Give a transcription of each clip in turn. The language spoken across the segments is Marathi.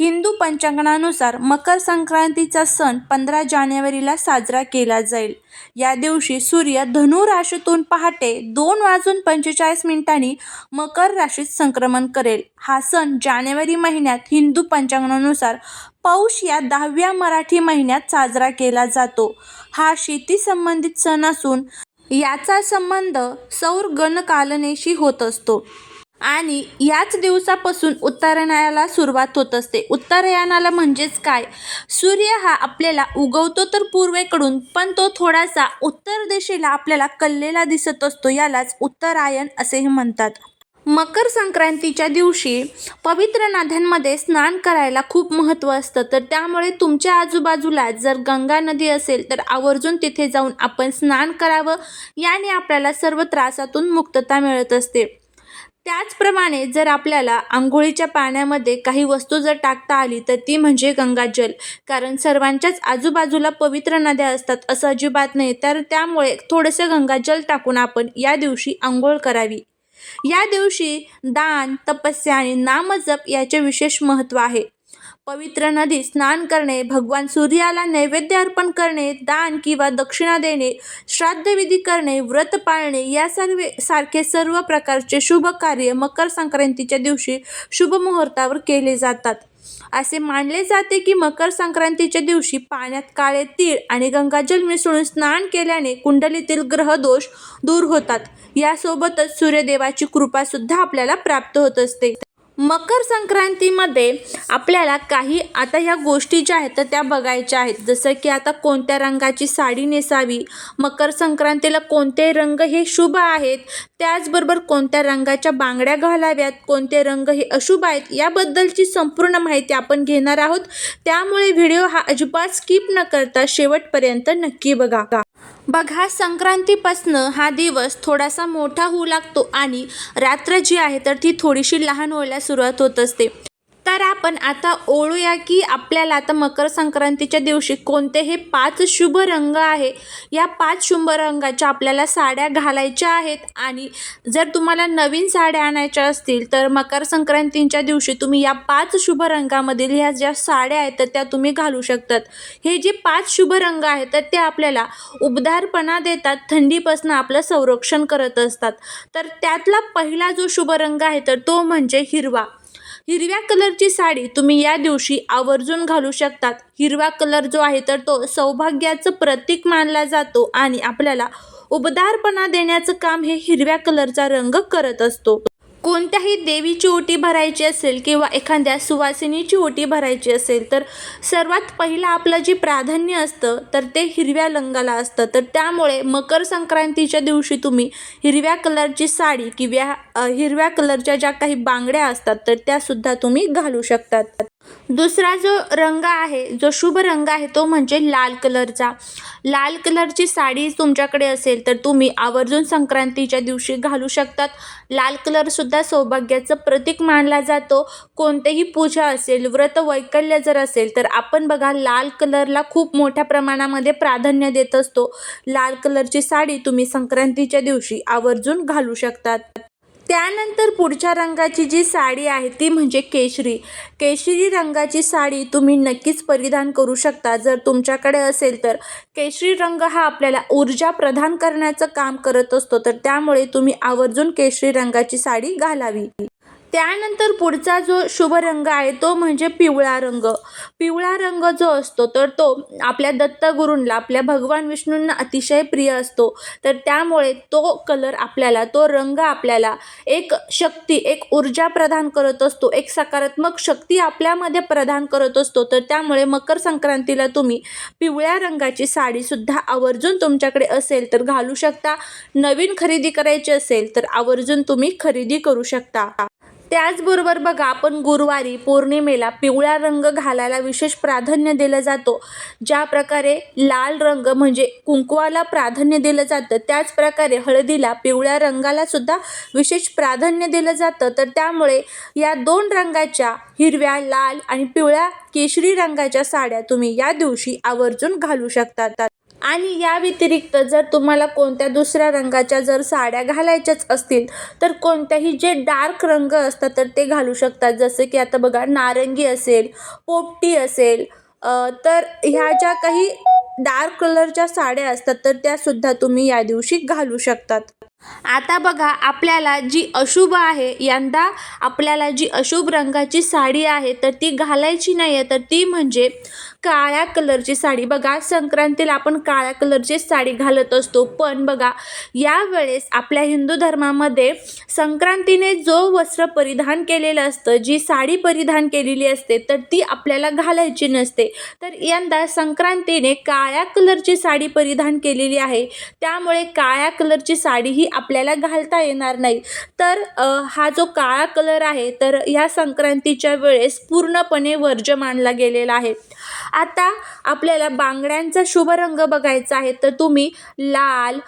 हिंदू पंचांगणानुसार मकर संक्रांतीचा सण पंधरा जानेवारीला साजरा केला जाईल. या दिवशी सूर्य धनु राशीतून पहाटे दोन वाजून पंचेचाळीस मिनिटांनी मकर राशीत संक्रमण करेल. हा सण जानेवारी महिन्यात हिंदू पंचांगणानुसार पौष या दहाव्या मराठी महिन्यात साजरा केला जातो. हा शेती संबंधित सण असून याचा संबंध सौर गणकालनेशी होत असतो. आणि याच दिवसापासून उत्तरायणाला सुरुवात होत असते. उत्तरायणाला म्हणजेच काय? सूर्य हा आपल्याला उगवतो तर पूर्वेकडून पण तो थोडासा उत्तर दिशेला आपल्याला कललेला दिसत असतो यालाच उत्तरायण असेही म्हणतात. मकर संक्रांतीच्या दिवशी पवित्र नद्यांमध्ये स्नान करायला खूप महत्त्व असतं. तर त्यामुळे तुमच्या आजूबाजूला जर गंगा नदी असेल तर आवर्जून तिथे जाऊन आपण स्नान करावं. याने आपल्याला सर्व त्रासातून मुक्तता मिळत असते. त्याचप्रमाणे जर आपल्याला आंघोळीच्या पाण्यामध्ये काही वस्तू जर टाकता आली तर ती म्हणजे गंगाजल. कारण सर्वांच्याच आजूबाजूला पवित्र नद्या असतात असं अजिबात नाही. तर त्यामुळे थोडंसं गंगाजल टाकून आपण या दिवशी आंघोळ करावी. या दिवशी दान तपस्या आणि नामजप याचे विशेष महत्त्व आहे. पवित्र नदीत स्नान करणे भगवान सूर्याला नैवेद्य अर्पण करणे दान किंवा दक्षिणा देणे श्राद्धविधी करणे व्रत पाळणे या सर्व सारखे सर्व प्रकारचे शुभ कार्य मकर संक्रांतीच्या दिवशी शुभ मुहूर्तावर केले जातात. असे मानले जाते की मकर संक्रांतीच्या दिवशी पाण्यात काळे तीळ आणि गंगाजल मिसळून स्नान केल्याने कुंडलीतील ग्रहदोष दूर होतात. यासोबतच सूर्यदेवाची कृपासुद्धा आपल्याला प्राप्त होत असते. मकर संक्रांतीमध्ये आपल्याला काही आता ह्या गोष्टी ज्या आहेत तर त्या बघायच्या आहेत. जसं की आता कोणत्या रंगाची साडी नेसावी मकर संक्रांतीला कोणते रंग हे शुभ आहेत त्याचबरोबर कोणत्या रंगाच्या बांगड्या घालाव्यात कोणते रंग हे अशुभ आहेत याबद्दलची संपूर्ण माहिती आपण घेणार आहोत. त्यामुळे व्हिडिओ हा अजिबात स्किप न करता शेवटपर्यंत नक्की बघा. बघा संक्रांतीपासनं हा दिवस थोडासा मोठा होऊ लागतो आणि रात्र जी आहे तर ती थोडीशी लहान व्हायला सुरुवात होत असते. तर आपण आता ओळूया की आपल्याला आता मकर संक्रांतीच्या दिवशी कोणते हे पाच शुभ रंग आहे. या पाच शुभ रंगाच्या आपल्याला साड्या घालायच्या आहेत आणि जर तुम्हाला नवीन साड्या आणायच्या असतील तर मकर संक्रांतीच्या दिवशी तुम्ही या पाच शुभ रंगामधील ह्या ज्या साड्या आहेत तर त्या तुम्ही घालू शकतात. हे जे पाच शुभ रंग आहेत तर ते आपल्याला उबदारपणा देतात थंडीपासून आपलं संरक्षण करत असतात. तर त्यातला पहिला जो शुभ रंग आहे तर तो म्हणजे हिरवा. हिरव्या कलरची साडी तुम्ही या दिवशी आवर्जून घालू शकतात. हिरवा कलर जो आहे तर तो सौभाग्याचं प्रतीक मानला जातो आणि आपल्याला उबदारपणा देण्याचं काम हे हिरव्या कलरचा रंग करत असतो. कोणत्याही देवीची ओटी भरायची असेल किंवा एखाद्या सुवासिनीची ओटी भरायची असेल तर सर्वात पहिलं आपलं जे प्राधान्य असतं तर ते हिरव्या रंगाला असतं. तर त्यामुळे मकर संक्रांतीच्या दिवशी तुम्ही हिरव्या कलरची साडी किंवा हिरव्या कलरच्या ज्या काही बांगड्या असतात तर त्यासुद्धा तुम्ही घालू शकतात. दुसरा जो रंग आहे जो शुभ रंग आहे तो म्हणजे लाल कलरचा. लाल कलरची साडी तुमच्याकडे असेल तर तुम्ही आवर्जून संक्रांतीच्या दिवशी घालू शकतात. लाल कलरसुद्धा सौभाग्याचं प्रतीक मानला जातो. कोणतेही पूजा असेल व्रत वैकल्य जर असेल तर आपण बघा लाल कलरला खूप मोठ्या प्रमाणामध्ये प्राधान्य देत असतो. लाल कलरची साडी तुम्ही संक्रांतीच्या दिवशी आवर्जून घालू शकतात. त्यानंतर पुढच्या रंगाची जी साडी आहे ती म्हणजे केशरी. केशरी रंगाची साडी तुम्ही नक्कीच परिधान करू शकता. जर तुमच्याकडे असेल तर केशरी रंग हा आपल्याला ऊर्जा प्रदान करण्याचं काम करत असतो. तर त्यामुळे तुम्ही आवर्जून केशरी रंगाची साडी घालावी. त्यानंतर पुढचा जो शुभ रंग आहे तो म्हणजे पिवळा रंग. पिवळा रंग जो असतो तर तो आपल्या दत्तगुरूंना आपल्या भगवान विष्णूंना अतिशय प्रिय असतो. तर त्यामुळे तो कलर आपल्याला तो रंग आपल्याला एक शक्ती एक ऊर्जा प्रदान करत असतो एक सकारात्मक शक्ती आपल्यामध्ये प्रदान करत असतो. तर त्यामुळे मकर संक्रांतीला तुम्ही पिवळ्या रंगाची साडीसुद्धा आवर्जून तुमच्याकडे असेल तर घालू शकता. नवीन खरेदी करायची असेल तर आवर्जून तुम्ही खरेदी करू शकता. त्याचबरोबर बघा आपण गुरुवारी पौर्णिमेला पिवळा रंग घालायला विशेष प्राधान्य दिलं जातो. ज्या प्रकारे लाल रंग म्हणजे कुंकवाला प्राधान्य दिलं जातं त्याच प्रकारे हळदीला पिवळ्या रंगाला सुद्धा विशेष प्राधान्य दिलं जातं. तर त्यामुळे या दोन रंगाच्या हिरव्या लाल आणि पिवळ्या केशरी रंगाच्या साड्या तुम्ही या दिवशी आवर्जून घालू शकतात आणि या व्यतिरिक्त जर तुम्हाला कोणत्या दुसऱ्या रंगाच्या जर साड्या घालायच्याच असतील तर कोणत्याही जे डार्क रंग असतात तर ते घालू शकतात. जसं की आता बघा नारंगी असेल पोपटी असेल तर ह्या ज्या काही डार्क कलरच्या साड्या असतात तर त्यासुद्धा तुम्ही या दिवशी घालू शकतात. आता बघा आपल्याला जी अशुभ आहे यंदा आपल्याला जी अशुभ रंगाची साडी आहे तर ती घालायची नाही आहे तर ती म्हणजे काळ्या कलरची साडी. बघा संक्रांतीला आपण काळ्या कलरची साडी घालत असतो. पण बघा यावेळेस आपल्या हिंदू धर्मामध्ये संक्रांतीने जो वस्त्र परिधान केलेलं असतं जी साडी परिधान केलेली असते तर ती आपल्याला घालायची नसते. तर यंदा संक्रांतीने काळ्या कलरची साडी परिधान केलेली आहे. त्यामुळे काळ्या कलरची साडी ही आपल्याला घालता येणार नाही. तर हा जो काळा कलर आहे तर ह्या संक्रांतीच्या वेळेस पूर्णपणे वर्ज्य मानला गेलेला आहे. आता आपल्याला बांगड्यांचा शुभ रंग बघायचा आहे तर तुम्ही लाल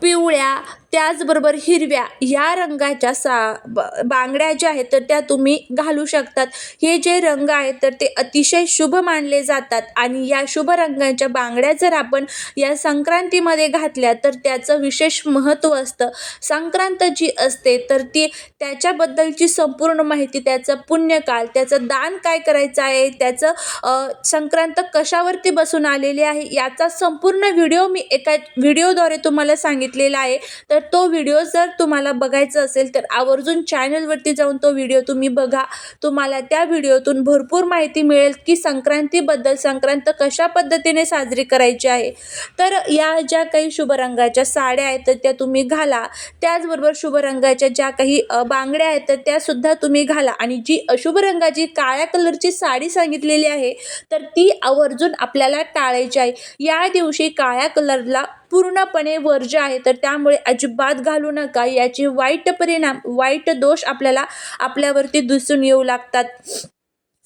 पिवळ्या त्याचबरोबर हिरव्या ह्या रंगाच्या सा ब बांगड्या ज्या आहेत तर त्या तुम्ही घालू शकतात. हे जे रंग आहेत तर ते अतिशय शुभ मानले जातात. आणि या शुभ रंगाच्या बांगड्या जर आपण या संक्रांतीमध्ये घातल्या तर त्याचं विशेष महत्त्व असतं. संक्रांत जी असते तर ती त्याच्याबद्दलची संपूर्ण माहिती त्याचं पुण्यकाल त्याचं दान काय करायचं आहे त्याचं संक्रांत कशावरती बसून आलेली आहे याचा संपूर्ण व्हिडिओ मी एका व्हिडिओद्वारे तुम्हाला सांगितलेला आहे. तर तो व्हिडिओ जर तुम्हाला बघायचा असेल तर आवर्जून चॅनलवरती जाऊन तो व्हिडिओ तुम्ही बघा. तुम्हाला त्या व्हिडिओतून भरपूर माहिती मिळेल की संक्रांतीबद्दल संक्रांत कशा पद्धतीने साजरी करायची आहे. तर या ज्या काही शुभ रंगाच्या साड्या आहेत तर त्या तुम्ही घाला. त्याचबरोबर शुभ रंगाच्या ज्या काही बांगड्या आहेत तर त्यासुद्धा तुम्ही घाला. आणि जी अशुभ रंगाची काळ्या कलरची साडी सांगितलेली आहे तर ती आवर्जून आपल्याला टाळायची आहे. या दिवशी काळ्या कलरला पूर्णपणे वर्ज्य आहे तर त्यामुळे अजिबात घालू नका. याचे वाईट परिणाम वाईट दोष आपल्याला आपल्यावरती दिसून येऊ लागतात.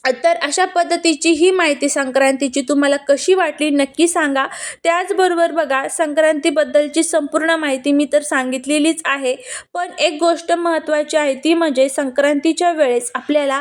तर अशा पद्धतीची ही माहिती संक्रांतीची तुम्हाला कशी वाटली नक्की सांगा. त्याचबरोबर बघा संक्रांतीबद्दलची संपूर्ण माहिती मी तर सांगितलेलीच आहे. पण एक गोष्ट महत्त्वाची आहे ती म्हणजे संक्रांतीच्या वेळेस आपल्याला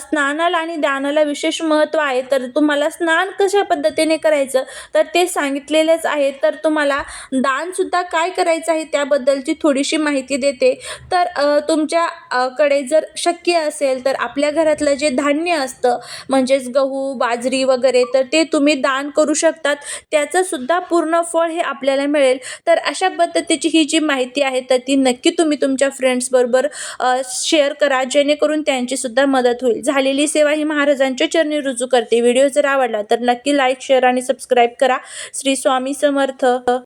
स्नानाला आणि दानाला विशेष महत्त्व आहे. तर तुम्हाला स्नान कशा पद्धतीने करायचं? तर ते सांगितलेलेच आहे. तर तुम्हाला दानसुद्धा काय करायचं आहे त्याबद्दलची थोडीशी माहिती देते. तर तुमच्याकडे जर शक्य असेल तर आपल्या घरातलं जे धान्य असतं. म्हणजेच गहू बाजरी वगैरे तर ते तुम्ही दान करू शकतात. त्याचंसुद्धा पूर्ण फळ हे आपल्याला मिळेल. तर अशा पद्धतीची ही जी माहिती आहे तर ती नक्की तुम्ही तुमच्या फ्रेंड्सबरोबर शेअर करा. जेणेकरून त्यांचीसुद्धा मदत होईल. झालेली सेवा ही महाराजांच्या चरणी रुजू करते. व्हिडिओ जर आवडला तर नक्की लाईक शेअर आणि सबस्क्राईब करा. श्री स्वामी समर्थ.